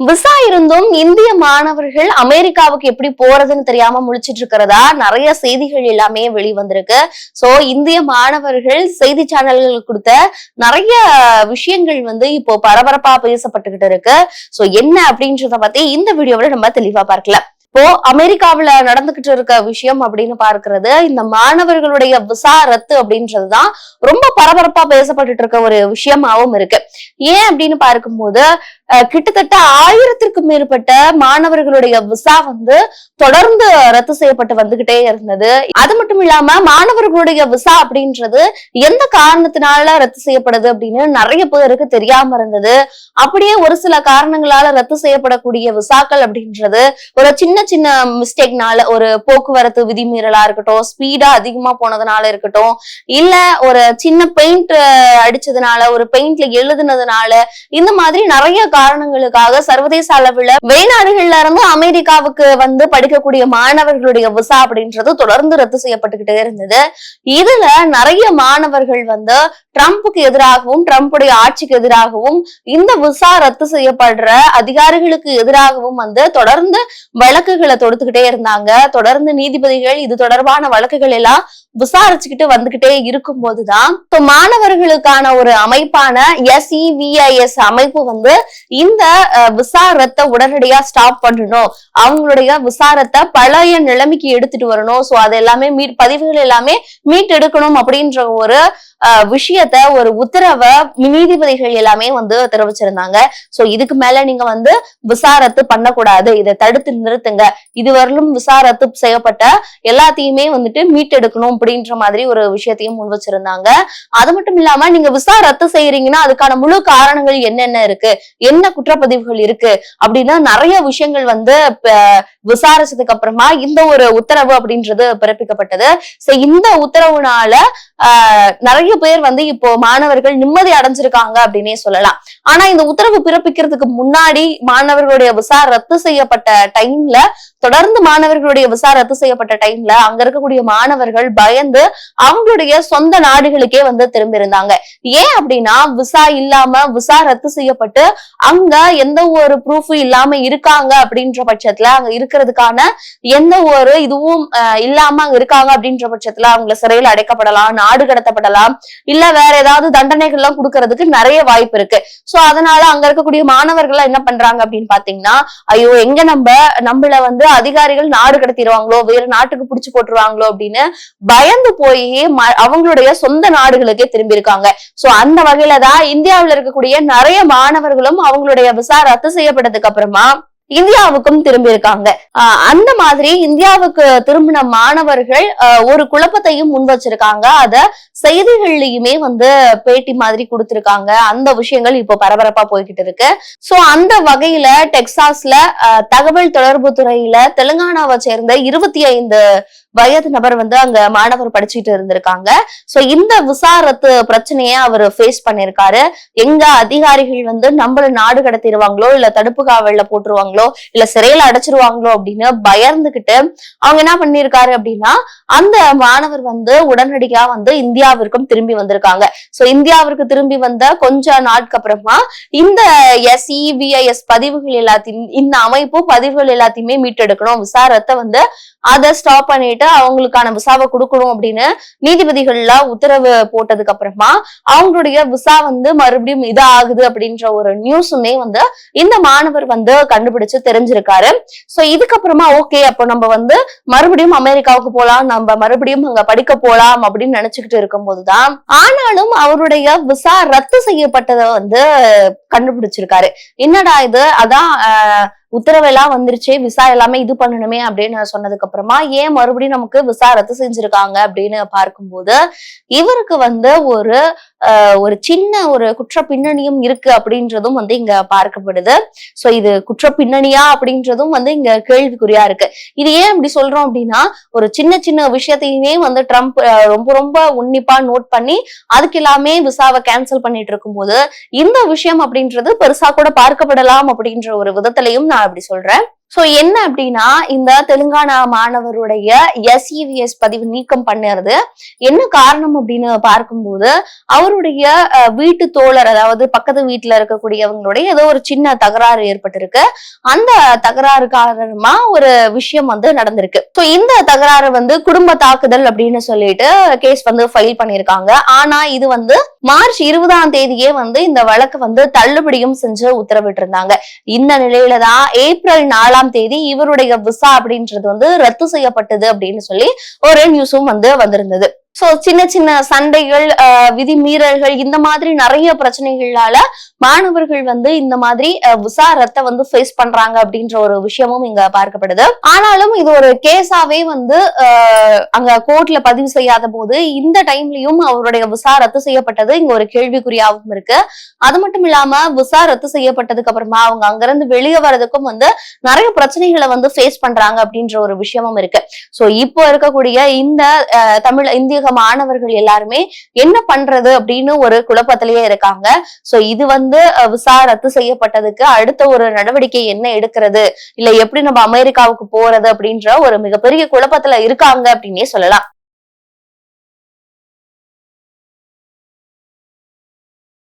Visa இருந்தும் இந்திய மாணவர்கள் அமெரிக்காவுக்கு எப்படி போறதுன்னு தெரியாம முழிச்சிட்டு இருக்கிறதா? நிறைய செய்திகள் எல்லாமே வெளிவந்திருக்கு. சோ இந்திய மாணவர்கள் செய்தி சேனல்கள் கொடுத்த நிறைய விஷயங்கள் வந்து இப்போ பரபரப்பா பேசப்பட்டுகிட்டு இருக்கு. சோ என்ன அப்படின்றத பத்தி இந்த வீடியோவில நம்ம தெளிவா பார்க்கலாம். இப்போ அமெரிக்காவுல நடந்துகிட்டு இருக்க விஷயம் அப்படின்னு பார்க்கிறது இந்த மாணவர்களுடைய விசா ரத்து அப்படின்றதுதான் ரொம்ப பரபரப்பா பேசப்பட்டுட்டு இருக்க ஒரு விஷயமாவும் இருக்கு. ஏன் அப்படின்னு பார்க்கும்போது கிட்டத்தட்ட ஆயிரத்திற்கும் மேற்பட்ட மாணவர்களுடைய விசா வந்து தொடர்ந்து ரத்து செய்யப்பட்டு வந்துகிட்டே இருந்தது. அது மட்டும் இல்லாம மாணவர்களுடைய விசா அப்படின்றது எந்த காரணத்தினால ரத்து செய்யப்படுது அப்படின்னு நிறைய பேருக்கு தெரியாம இருந்தது. அப்படியே ஒரு சில காரணங்களால ரத்து செய்யப்படக்கூடிய விசாக்கள் அப்படின்றது ஒரு சின்ன சின்ன மிஸ்டேக்னால ஒரு போக்குவரத்து விதிமீறலா இருக்கட்டும் ஸ்பீடா அதிகமா போனதுனால இருக்கட்டும் இல்ல ஒரு சின்ன பெயிண்ட் அடிச்சதுனால ஒரு பெயிண்ட்ல எழுதுனதுனால இந்த மாதிரி நிறைய காரணங்களுக்காக சர்வதேச அளவுல வெளிநாடுகள்ல இருந்து அமெரிக்காவுக்கு வந்து படிக்கக்கூடிய மாணவர்களுடைய விசா அப்படின்றது தொடர்ந்து ரத்து செய்யப்பட்டுக்கிட்டே இருந்தது. இதுல நிறைய மாணவர்கள் வந்து ட்ரம்ப்புக்கு எதிராகவும் ட்ரம்ப்புடைய ஆட்சிக்கு எதிராகவும் இந்த விசா ரத்து செய்யப்படுற அதிகாரிகளுக்கு எதிராகவும் வந்து தொடர்ந்து வழக்குகளை தொடுத்துக்கிட்டே இருந்தாங்க. தொடர்ந்து நீதிபதிகள் இது தொடர்பான வழக்குகள் எல்லாம் விசாரிச்சுக்கிட்டு வந்துகிட்டே இருக்கும் போதுதான் இப்போ மாணவர்களுக்கான ஒரு அமைப்பான எஸ்இவிஐஎஸ் அமைப்பு வந்து இந்த விசாரத்தை உடனடியா ஸ்டாப் பண்ணணும். அவங்களுடைய விசாரத்தை பழைய நிலைமைக்கு எடுத்துட்டு வரணும். சோ அது எல்லாமே மீட் பதிவுகள் எல்லாமே மீட்டெடுக்கணும் அப்படின்ற ஒரு விஷயத்த ஒரு உத்தரவை நீதிபதிகள் எல்லாமே வந்து தெரிவிச்சிருந்தாங்க. சோ இதுக்கு மேல நீங்க வந்து விசாரத்து பண்ணக்கூடாது. இதை தடுத்து நிறுத்துங்க. இதுவரையிலும் விசாரத்து செய்யப்பட்ட எல்லாத்தையுமே வந்துட்டு மீட்டெடுக்கணும். அப்படின்ற மாதிரி ஒரு விஷயத்தையும் முன் வச்சிருந்தாங்க. அது மட்டும் இல்லாம நீங்க விசா ரத்து செய்யறீங்கன்னா அதுக்கான முழு காரணங்கள் என்னென்ன இருக்கு? என்ன குற்றப்பதிவுகள் இருக்கு? அப்படின்னா நிறைய விஷயங்கள் வந்து விசாரிச்சதுக்கு அப்புறமா இந்த ஒரு உத்தரவு அப்படின்றது பிறப்பிக்கப்பட்டது. இந்த உத்தரவுனால நிறைய பேர் வந்து இப்போ மாணவர்கள் நிம்மதி அடைஞ்சிருக்காங்க அப்படின்னே சொல்லலாம். ஆனா இந்த உத்தரவு பிறப்பிக்கிறதுக்கு முன்னாடி மாணவர்களுடைய விசா ரத்து செய்யப்பட்ட டைம்ல தொடர்ந்து மாணவர்களுடைய விசா ரத்து செய்யப்பட்ட டைம்ல அங்க இருக்கக்கூடிய மாணவர்கள் பயந்து அவங்களுடைய சொந்த நாடுகளுக்கே வந்து திரும்பி இருந்தாங்க ஏன் அப்படின்னா விசா இல்லாம விசா ரத்து செய்யப்பட்டு அங்க எந்த ஒரு ப்ரூஃபும் இல்லாம இருக்காங்க அப்படின்ற பட்சத்துல அங்க இருக்கிறதுக்கான எந்த ஒரு இதுவும் அஹ், இல்லாம அங்க இருக்காங்க அப்படின்ற பட்சத்துல அவங்கள சிறையில் அடைக்கப்படலாம் நாடு கடத்தப்படலாம். இல்ல வேற ஏதாவது தண்டனைகள் எல்லாம் கொடுக்கறதுக்கு நிறைய வாய்ப்பு இருக்கு. சோ அதனால அங்க இருக்கக்கூடிய மாணவர்கள் எல்லாம் என்ன பண்றாங்க அப்படின்னு பாத்தீங்கன்னா ஐயோ எங்க நம்ம நம்மள வந்து அதிகாரிகள் நாடு கடத்திடுவாங்களோ வேற நாட்டுக்கு புடிச்சு போட்டுருவாங்களோ அப்படின்னு பயந்து போய் அவங்களுடைய சொந்த நாடுகளுக்கே திரும்பி இருக்காங்க. சோ அந்த வகையில தான் இந்தியாவுல இருக்கக்கூடிய நிறைய மாணவர்களும் அவங்களுடைய விசா ரத்து செய்யப்பட்டதுக்கு அப்புறமா இந்தியாவுக்கும் திரும்பி இருக்காங்க அந்த மாதிரி இந்தியாவுக்கு திரும்பின மாணவர்கள் ஆஹ் ஒரு குழப்பத்தையும் முன் வச்சிருக்காங்க அத செய்திகள்லயுமே வந்து பேட்டி மாதிரி கொடுத்திருக்காங்க. அந்த விஷயங்கள் இப்போ பரபரப்பா போய்கிட்டு இருக்கு. சோ அந்த வகையில டெக்சாஸ்ல தகவல் தொடர்பு துறையில தெலுங்கானாவை சேர்ந்த இருபத்தி ஐந்து வயது நபர் வந்து அங்க மாணவர் படிச்சுட்டு இருந்திருக்காங்க. சோ இந்த விசாரத்து பிரச்சனைய அவர் ஃபேஸ் பண்ணிருக்காரு எங்க அதிகாரிகள் வந்து நம்மள நாடு கடத்திடுவாங்களோ இல்ல தடுப்பு காவல்ல போட்டுருவாங்களோ இல்ல சிறையில அடைச்சிருவாங்களோ அப்படின்னு பயந்துகிட்டு அவங்க என்ன பண்ணிருக்காரு அப்படின்னா அந்த மாணவர் வந்து உடனடியா வந்து இந்தியாவிற்கும் திரும்பி வந்திருக்காங்க. சோ இந்தியாவிற்கு திரும்பி வந்த கொஞ்ச நாட்கு அப்புறமா இந்த எஸ்இபிஐஎஸ் e, பதிவுகள் எல்லாத்தையும் இந்த அமைப்பு பதிவுகள் எல்லாத்தையுமே மீட்டெடுக்கணும். விசாரத்தை வந்து அதை ஸ்டாப் பண்ணிட்டு அவங்களுக்கான விசாவை கொடுக்கணும் அப்படின்னு நீதிபதிகள்லாம் உத்தரவு போட்டதுக்கு அப்புறமா அவங்களுடைய விசா வந்து மறுபடியும் இது ஆகுது அப்படின்ற ஒரு நியூஸுமே வந்து இந்த மாணவர் வந்து கண்டுபிடிச்சு தெரிஞ்சிருக்காரு. சோ இதுக்கப்புறமா ஓகே அப்போ நம்ம வந்து மறுபடியும் அமெரிக்காவுக்கு போலாம் நம்ம மறுபடியும் அங்க படிக்க போலாம் அப்படின்னு நினைச்சுக்கிட்டு இருக்கும் போதுதான் ஆனாலும் அவருடைய விசா ரத்து செய்யப்பட்டதை வந்து கண்டுபிடிச்சிருக்காரு. என்னடா இது? அதான் உத்தரவெல்லாம் வந்துருச்சு விசா எல்லாமே இது பண்ணணுமே அப்படின்னு சொன்னதுக்கு அப்புறமா ஏன் மறுபடியும் நமக்கு விசா ரத்து செஞ்சிருக்காங்க அப்படின்னு பார்க்கும்போது இவருக்கு வந்து ஒரு ஒரு சின்ன ஒரு குற்ற பின்னணியும் இருக்கு அப்படின்றதும் வந்து இங்க பார்க்கப்படுது. சோ இது குற்ற பின்னணியா அப்படின்றதும் வந்து இங்க கேள்விக்குறியா இருக்கு. இது ஏன் இப்படி சொல்றோம் அப்படின்னா ஒரு சின்ன சின்ன விஷயத்தையுமே வந்து ட்ரம்ப் ரொம்ப ரொம்ப உன்னிப்பா நோட் பண்ணி அதுக்கு எல்லாமே விசாவை கேன்சல் பண்ணிட்டு இருக்கும்போது இந்த விஷயம் அப்படின்றது பெருசா கூட பார்க்கப்படலாம் அப்படின்ற ஒரு விதத்திலையும் நான் இப்படி சொல்றேன். சோ என்ன அப்படின்னா இந்த தெலுங்கானா மாணவருடைய எஸ்இவிஎஸ் பதிவு நீக்கம் பண்ணுறது என்ன காரணம் அப்படின்னு பார்க்கும்போது அவருடைய வீட்டு தோழர் அதாவது பக்கத்து வீட்டுல இருக்கக்கூடியவங்களுடைய ஏதோ ஒரு சின்ன தகராறு ஏற்பட்டிருக்கு. அந்த தகராறு காரணமா ஒரு விஷயம் வந்து நடந்திருக்கு. சோ இந்த தகராறு வந்து குடும்ப தாக்குதல் அப்படின்னு சொல்லிட்டு கேஸ் வந்து ஃபைல் பண்ணிருக்காங்க ஆனா இது வந்து மார்ச் இருபதாம் தேதியே வந்து இந்த வழக்கு வந்து தள்ளுபடியும் செஞ்சு உத்தரவிட்டிருந்தாங்க. இந்த நிலையில தான் ஏப்ரல் நாலாம் தேதி இவருடைய விசா அப்படின்றது வந்து ரத்து செய்யப்பட்டது அப்படின்னு சொல்லி ஒரு நியூஸும் வந்து வந்திருந்தது. சோ சின்ன சின்ன சண்டைகள் விதிமீறல்கள் விதி மீறல்கள் இந்த மாதிரி நிறைய பிரச்சனைகளால மாணவர்கள் வந்து இந்த மாதிரி விசாரத்தை வந்து ஃபேஸ் பண்றாங்க அப்படின்ற ஒரு விஷயமும் இங்க பார்க்கப்படுது. ஆனாலும் இது ஒரு கேஸாவே வந்து அங்க கோர்ட்ல பதிவு செய்யாத போது இந்த டைம்லயும் அவருடைய விசாரத்து செய்யப்பட்டது இங்க ஒரு கேள்விக்குறியாகவும் இருக்கு. அது மட்டும் இல்லாம விசாரத்து செய்யப்பட்டதுக்கு அப்புறமா அவங்க அங்கிருந்து வெளியே வர்றதுக்கும் வந்து நிறைய பிரச்சனைகளை வந்து ஃபேஸ் பண்றாங்க அப்படின்ற ஒரு விஷயமும் இருக்கு. சோ இப்போ இருக்கக்கூடிய இந்த தமிழ் இந்திய மாணவர்கள் எல்லாருமே என்ன பண்றது அப்படின்னு ஒரு குழப்பத்திலேயே இருக்காங்க. சோ இது வந்து விசா ரத்து செய்யப்பட்டதுக்கு அடுத்த ஒரு நடவடிக்கை என்ன எடுக்கிறது? இல்ல எப்படி நம்ம அமெரிக்காவுக்கு போறது அப்படின்ற ஒரு மிகப்பெரிய குழப்பத்துல இருக்காங்க அப்படின்னே சொல்லலாம்.